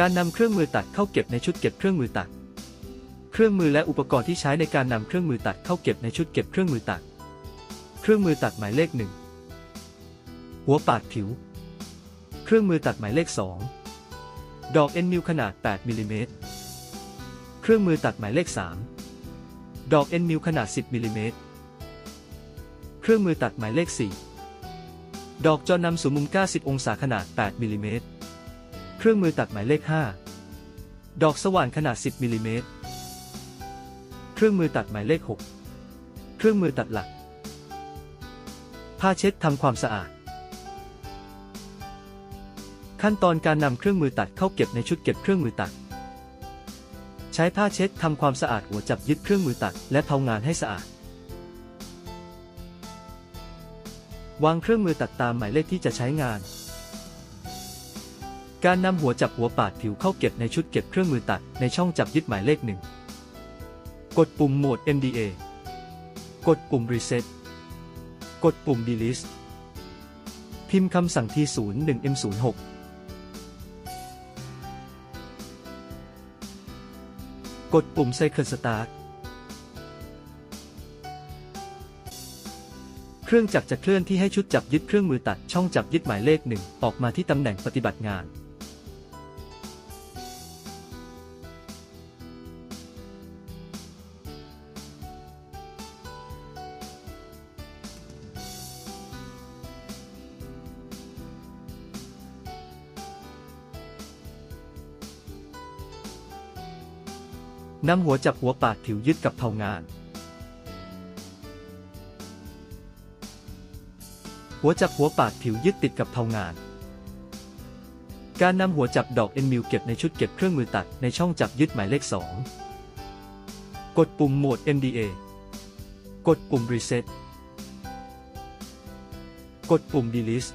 การนำเครื่องมือตัดเข้าเก็บในชุดเก็บเครื่องมือตัด เครื่องมือและอุปกรณ์ที่ใช้ในการนำเครื่องมือตัดเข้าเก็บในชุดเก็บเครื่องมือตัด เครื่องมือตัดหมายเลขหนึ่งหัวปาดผิว เครื่องมือตัดหมายเลขสองดอกเอ็นนิวขนาด 8มิลลิเมตร เครื่องมือตัดหมายเลขสามดอกเอ็นนิวขนาด 10มิลลิเมตร เครื่องมือตัดหมายเลขสี่ดอกจอนำสูงมุม 90 องศาขนาด 8มิลลิเมตร เครื่องมือตัดหมายเลข 5 ดอกสว่านขนาด 10มิลลิเมตร เครื่องมือตัดหมายเลข 6 เครื่องมือตัดหลัก ผ้าเช็ดทำความสะอาด ขั้นตอนการนำเครื่องมือตัดเข้าเก็บในชุดเก็บเครื่องมือตัด ใช้ผ้าเช็ดทำความสะอาดหัวจับยึดเครื่องมือตัด และเผางานให้สะอาด วางเครื่องมือตัดตามหมายเลขที่จะใช้งาน การนำหัวจับหัวปาดผิวเข้าเก็บในชุดเก็บเครื่องมือตัดในช่องจับยึดหมายเลขหนึ่ง กดปุ่มโหมด MDA กดปุ่ม Reset กดปุ่ม Delete พิมพ์คำสั่ง T01M06 กดปุ่ม Cycle Start เครื่องจักรจะเคลื่อนที่ให้ชุดจับยึดเครื่องมือตัดช่องจับยึดหมายเลขหนึ่งออกมาที่ตำแหน่งปฏิบัติงาน นำหัวจับหัวปาดผิวยึดกับเผางาน หัวจับหัวปาดผิวยึดติดกับเผางาน การนำหัวจับดอกเอ็นมิวเก็บในชุดเก็บเครื่องมือตัดในช่องจับยึดหมายเลข 2 กดปุ่มโหมด MDA กดปุ่ม Reset กดปุ่ม Delete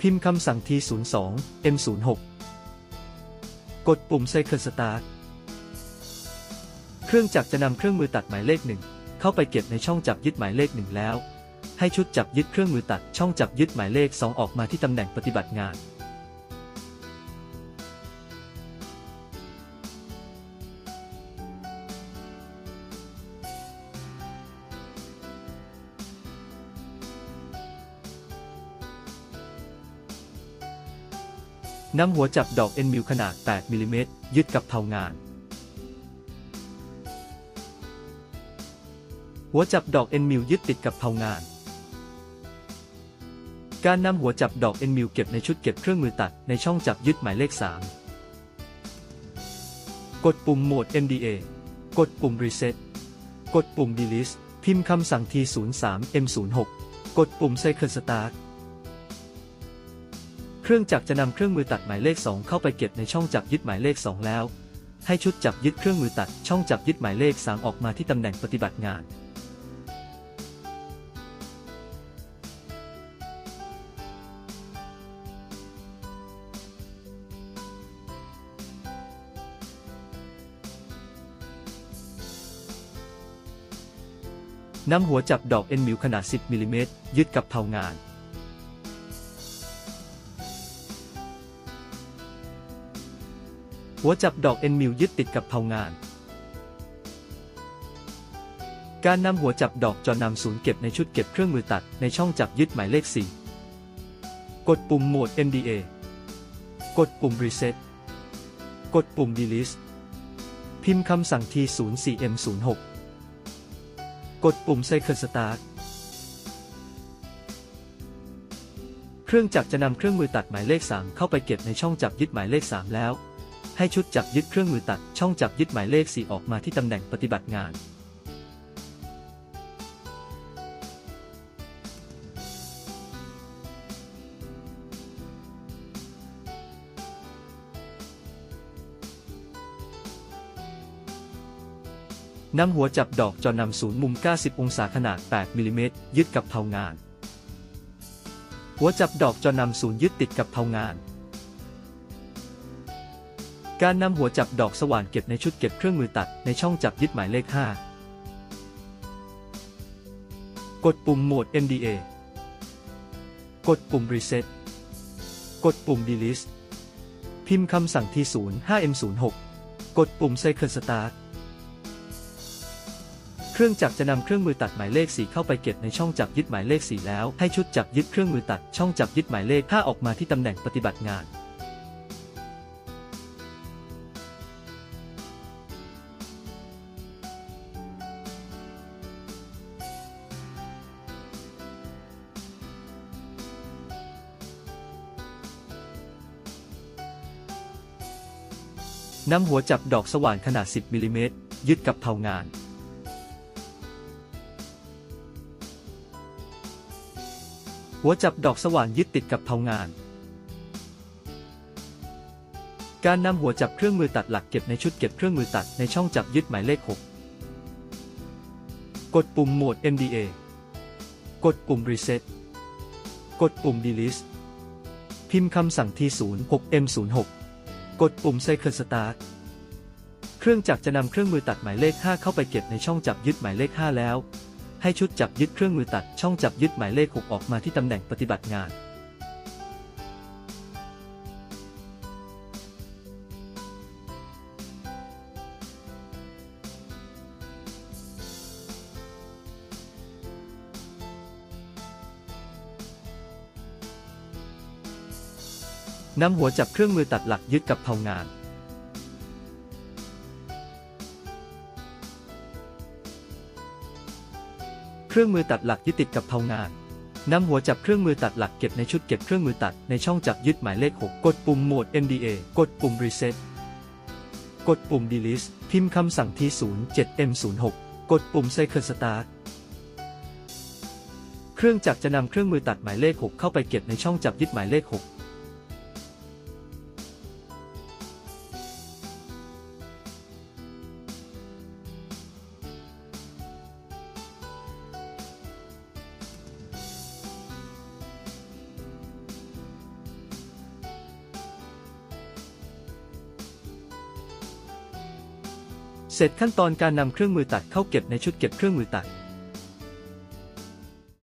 พิมพ์คำสั่ง T02 M06 กดปุ่ม Cycle Start รื่องจักรจะนำเครื่องมือตัดหมายเลขหนึ่งเข้าไปเก็บในช่องจับยึดหมายเลขหนึ่งแล้ว ให้ชุดจับยึดเครื่องมือตัดช่องจับยึดหมายเลข 2 ออกมาที่ตำแหน่งปฏิบัติงาน นำหัวจับดอกเอ็นมิวขนาด 8มิลลิเมตรยึดกับเผางาน หัวจับดอกเอ็นมิวยึดติดกับเผางาน การนำหัวจับดอกเอ็นมิวเก็บในชุดเก็บเครื่องมือตัดในช่องจับยึดหมายเลข 3 กดปุ่มโหมด MDA กดปุ่ม Reset กดปุ่ม Delete พิมพ์คำสั่ง T03 M06 กดปุ่ม Cycle Start เครื่องจักรจะนำเครื่องมือตัดหมายเลข 2 เข้าไปเก็บในช่องจับยึดหมายเลข 2 แล้วให้ชุดจับยึดเครื่องมือตัดช่องจับยึดหมายเลข 3 ออกมาที่ตำแหน่งปฏิบัติงาน นำหัวจับดอกเอ็นมิวขนาด 10มิลลิเมตรยึดกับเผางาน หัวจับดอกเอ็นมิวยึดติดกับเผางาน การนำหัวจับดอกจอนำศูนย์เก็บในชุดเก็บเครื่องมือตัดในช่องจับยึดหมายเลข 4 กดปุ่มโหมด MDA กดปุ่ม Reset กดปุ่ม Delete พิมพ์คำสั่ง T04M06 กดปุ่ม Cycle Start เครื่องจักรจะนำเครื่องมือตัดหมายเลข 3 เข้าไปเก็บในช่องจับยึดหมายเลข 3 แล้ว ให้ชุดจับยึดเครื่องมือตัดช่องจับยึดหมายเลข 4 ออกมาที่ตำแหน่งปฏิบัติงาน นำหัวจับดอกจอนำศูนย์มุม 90 องศาขนาด 8มิลลิเมตรยึดกับเผางาน หัวจับดอกจอนำศูนย์ยึดติดกับเผางาน การนำหัวจับดอกสว่านเก็บในชุดเก็บเครื่องมือตัดในช่องจับยึดหมายเลข 5 กดปุ่มโหมด MDA กดปุ่ม Reset กดปุ่ม Delete พิมพ์คำสั่งที่ 05M06 กดปุ่ม Cycle Start เครื่องจักรจะนำเครื่องมือตัดหมายเลข 4 เข้าไปเก็บในช่องจับยึดหมายเลข 4 แล้ว ให้ชุดจับยึดเครื่องมือตัดช่องจับยึดหมายเลข 5 ออกมาที่ตำแหน่งปฏิบัติงานนำหัวจับดอกสว่านขนาด 10 มิลลิเมตร ยึดกับเผางาน หัวจับดอกสว่านยึดติดกับเผางาน การนำหัวจับเครื่องมือตัดหลักเก็บในชุดเก็บเครื่องมือตัดในช่องจับยึดหมายเลข 6 กดปุ่มโหมด MDA กดปุ่ม Reset กดปุ่ม Delete พิมพ์คำสั่งที 06M06 กดปุ่ม Cycle Start เครื่องจักรจะนำเครื่องมือตัดหมายเลข 5 เข้าไปเก็บในช่องจับยึดหมายเลข 5 แล้ว ให้ชุดจับยึดเครื่องมือตัดช่องจับยึดหมายเลข 6 ออกมาที่ตำแหน่งปฏิบัติงานนำหัวจับเครื่องมือตัดหลักยึดกับเผางาน เครื่องมือตัดหลักยึดติดกับเผางานนำหัวจับเครื่องมือตัดหลักเก็บในชุดเก็บเครื่องมือตัดในช่องจับยึดหมายเลข 6 กดปุ่มโหมด MDA กดปุ่ม Reset กดปุ่ม Delete พิมพ์คำสั่งที่ 07M06 กดปุ่ม Cycle Start เครื่องจักรจะนำเครื่องมือตัดหมายเลข 6 เข้าไปเก็บในช่องจับยึดหมายเลข 6 เสร็จขั้นตอนการนำเครื่องมือตัดเข้าเก็บในชุดเก็บเครื่องมือตัด